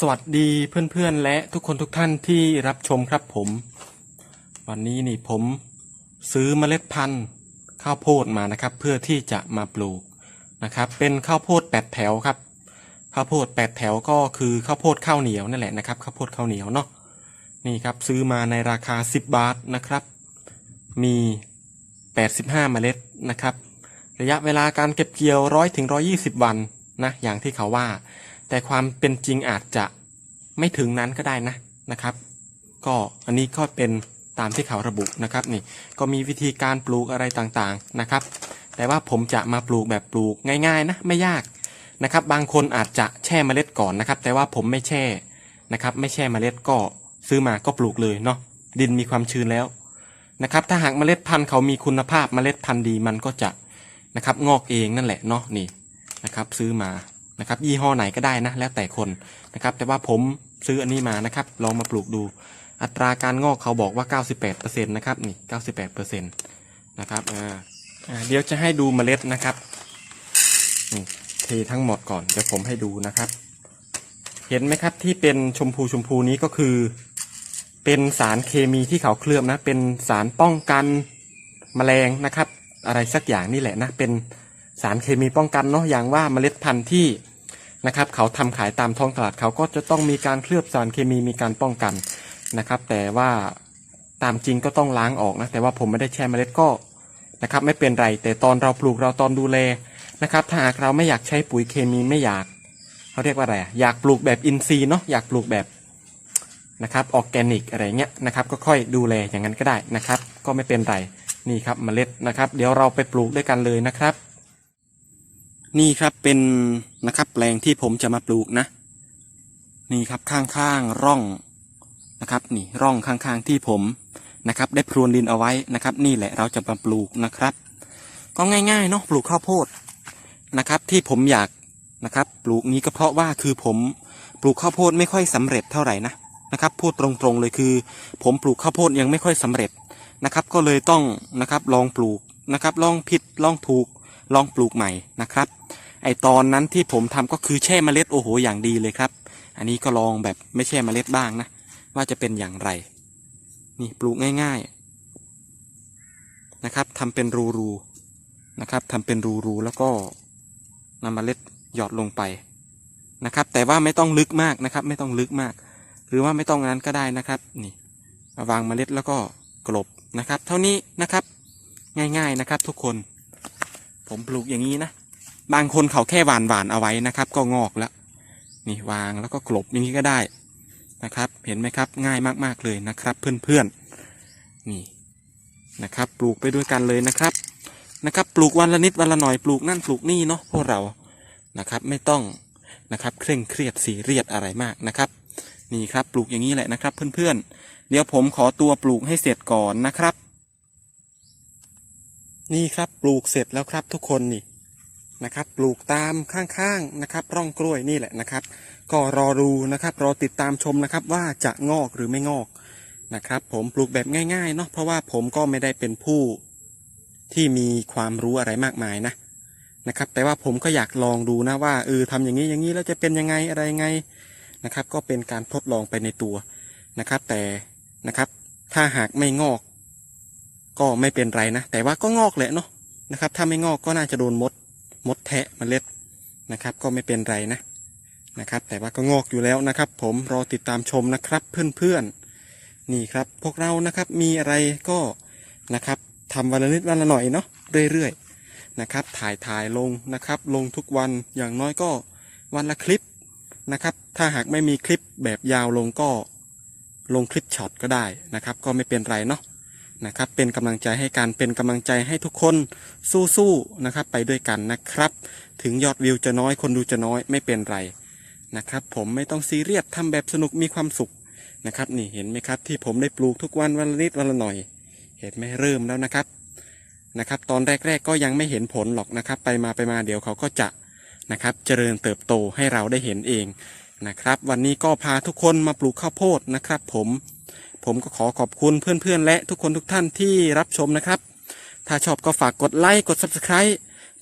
สวัสดีเพื่อนๆและทุกคนทุกท่านที่รับชมครับผม วันนี้นี่ผมซื้อเมล็ดพันธุ์ข้าวโพดมานะครับ เพื่อที่จะมาปลูกนะครับ เป็นข้าวโพดแปดแถวครับ ข้าวโพดแปดแถวก็คือข้าวโพดข้าวเหนียวนั่นแหละนะครับข้าวโพดข้าวเหนียวเนาะนี่ครับซื้อมาในราคา 10 บาทนะครับ มี 85 เมล็ดนะครับ ระยะเวลาการเก็บเกี่ยวร้อยถึงร้อยี่สิบวันนะอย่างที่เขาว่า แต่ความเป็นจริงอาจจะไม่ถึงนั้นก็ได้นะนะครับ ก็อันนี้ก็เป็นตามที่เขาระบุนะครับนี่ก็มีวิธีการปลูกอะไรต่างๆนะครับ แต่ว่าผมจะมาปลูกแบบปลูกง่ายๆนะไม่ยากนะครับ บางคนอาจจะแช่เมล็ดก่อนนะครับ แต่ว่าผมไม่แช่นะครับ ไม่แช่เมล็ดก็ซื้อมาก็ปลูกเลยเนาะดินมีความชื้นแล้วนะครับ ถ้าหากเมล็ดพันธุ์เขามีคุณภาพเมล็ดพันธุ์ดีมันก็จะนะครับ งอกเองนั่นแหละเนาะนี่นะครับ ซื้อมา นะครับยี่ห้อไหนก็ได้นะแล้วแต่คนนะครับแต่ว่าผมซื้ออันนี้มานะครับลองมาปลูกดู อัตราการงอกเขาบอกว่า 98%นะครับนี่ 98%นะครับอ่าเดี๋ยวจะให้ดูเมล็ดนะครับนี่เททั้งหมดก่อนเดี๋ยวผมให้ดูนะครับ เห็นไหมครับที่เป็นชมพูชมพูนี้ก็คือ เป็นสารเคมีที่เขาเคลือบนะ เป็นสารป้องกันแมลงนะครับ อะไรสักอย่างนี่แหละนะเป็นสารเคมีป้องกันเนาะอย่างว่าเมล็ดพันธุ์ที่ นะครับเขาทำขายตามท้องตลาดเขาก็จะต้องมีการเคลือบสารเคมีมีการป้องกันนะครับ แต่ว่าตามจริงก็ต้องล้างออกนะแต่ว่าผมไม่ได้แช่เมล็ดก็นะครับไม่เป็นไรแต่ตอนเราปลูกเราตอนดูแลนะครับถ้าหากเราไม่อยากใช้ปุ๋ยเคมีไม่อยากเขาเรียกว่าอะไรอะอยากปลูกแบบอินทรีย์เนาะอยากปลูกแบบนะครับออร์แกนิกอะไรเงี้ยนะครับก็ค่อยดูแลอย่างนั้นก็ได้นะครับ ก็ไม่เป็นไรนี่ครับเมล็ดนะครับ เดี๋ยวเราไปปลูกด้วยกันเลยนะครับ นี่ครับเป็นนะครับแปลงที่ผมจะมาปลูกนะ นี่ครับข้างๆร่องนะครับ นี่ร่องข้างๆที่ผมนะครับ ได้พรวนดินเอาไว้นะครับ นี่แหละเราจะมาปลูกนะครับ ก็ง่ายๆเนาะปลูกข้าวโพดนะครับ ที่ผมอยากนะครับ ปลูกนี้ก็เพราะว่าคือผมปลูกข้าวโพดไม่ค่อยสำเร็จเท่าไหร่นะนะครับ พูดตรงๆเลยคือ ผมปลูกข้าวโพดยังไม่ค่อยสำเร็จนะครับ ก็เลยต้องนะครับลองปลูกนะครับ ลองผิดลองถูก ลองปลูกใหม่นะครับ ไอตอนนั้นที่ผมทำก็คือแช่เมล็ดโอ้โหอย่างดีเลยครับ อันนี้ก็ลองแบบไม่แช่เมล็ดบ้างนะ ว่าจะเป็นอย่างไร นี่ปลูกง่าย ๆ นะครับทำเป็นรูๆนะครับทำเป็นรูๆแล้วก็นำเมล็ดหยอดลงไปนะครับแต่ว่าไม่ต้องลึกมากนะครับ ไม่ต้องลึกมาก หรือว่าไม่ต้องนั้นก็ได้นะครับ นี่วางเมล็ดแล้วก็กลบนะครับ เท่านี้นะครับ ง่ายๆนะครับทุกคน ผมปลูกอย่างนี้นะ บางคนเขาแค่หวานหวานๆเอาไว้นะครับ ก็งอกแล้ว นี่วางแล้วก็กลบอย่างนี้ก็ได้นะครับ เห็นไหมครับง่ายมากๆเลยนะครับ เพื่อนๆนี่นะครับ ปลูกไปด้วยกันเลยนะครับนะครับ ปลูกวันละนิดวันละหน่อยปลูกนั่นปลูกนี่เนาะพวกเรานะครับไม่ต้องนะครับเคร่งเครียดสีเรียดอะไรมากนะครับ นี่ครับปลูกอย่างนี้แหละนะครับ เพื่อนๆเดี๋ยวผมขอตัวปลูกให้เสร็จก่อนนะครับ นี่ครับปลูกเสร็จแล้วครับทุกคนนี่นะครับปลูกตามข้างๆนะครับ ร่องกล้วยนี่แหละนะครับ ก็รอดูนะครับรอติดตามชมนะครับว่าจะงอกหรือไม่งอกนะครับ ผมปลูกแบบง่ายๆเนาะเพราะว่าผมก็ไม่ได้เป็นผู้ที่มีความรู้อะไรมากมายนะนะครับ แต่ว่าผมก็อยากลองดูนะว่าเออทำอย่างนี้อย่างนี้แล้วจะเป็นยังไงอะไรไงนะครับ ก็เป็นการทดลองไปในตัวนะครับ แต่นะครับ ถ้าหากไม่งอก ก็ไม่เป็นไรนะ แต่ว่าก็งอกแหละเนาะนะครับ ถ้าไม่งอกก็น่าจะโดนมด มดแทะเมล็ดนะครับ ก็ไม่เป็นไรนะนะครับ แต่ว่าก็งอกอยู่แล้วนะครับ ผมรอติดตามชมนะครับเพื่อนๆนี่ครับ พวกเรานะครับมีอะไรก็นะครับทำวันละนิดวันละหน่อยเนาะเรื่อยๆนะครับ ถ่ายถ่ายลงนะครับ ลงทุกวันอย่างน้อยก็วันละคลิปนะครับ ถ้าหากไม่มีคลิปแบบยาวลงก็ลงคลิปช็อตก็ได้นะครับ ก็ไม่เป็นไรเนาะ นะครับ เป็นกำลังใจให้กัน เป็นกำลังใจให้ทุกคนสู้ๆนะครับ ไปด้วยกันนะครับ ถึงยอดวิวจะน้อยคนดูจะน้อยไม่เป็นไรนะครับ ผมไม่ต้องซีเรียสทำแบบสนุกมีความสุขนะครับ นี่เห็นไหมครับ ที่ผมได้ปลูกทุกวันวันละนิดวันละหน่อย เห็นไหมเริ่มแล้วนะครับนะครับ ตอนแรก ๆ ก็ยังไม่เห็นผลหรอกนะครับ ไปมาไปมาเดี๋ยวเขาก็จะนะครับเจริญเติบโตให้เราได้เห็นเองนะครับ วันนี้ก็พาทุกคนมาปลูกข้าวโพดนะครับ ผม ผมก็ขอขอบคุณเพื่อนๆ และทุกคนทุกท่านที่รับชมนะครับ ถ้าชอบก็ฝากกดไลค์กด subscribe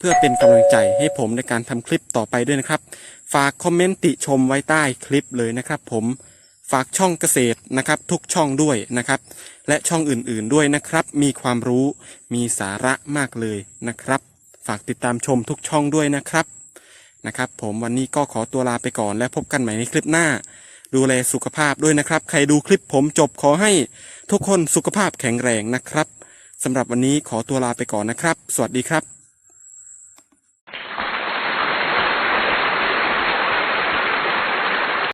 พื่อเป็นกำลังใจให้ผมในการทำคลิปต่อไปด้วยนะครับ ฝากคอมเมนต์ติชมไว้ใต้คลิปเลยนะครับ ผมฝากช่องเกษตรนะครับ ทุกช่องด้วยนะครับ และช่องอื่นๆด้วยนะครับ มีความรู้มีสาระมากเลยนะครับ ฝากติดตามชมทุกช่องด้วยนะครับนะครับ ผมวันนี้ก็ขอตัวลาไปก่อนและพบกันใหม่ในคลิปหน้า ดูแลสุขภาพด้วยนะครับ ใครดูคลิปผมจบขอให้ทุกคนสุขภาพแข็งแรงนะครับสำหรับวันนี้ขอตัวลาไปก่อนนะครับ สวัสดีครับ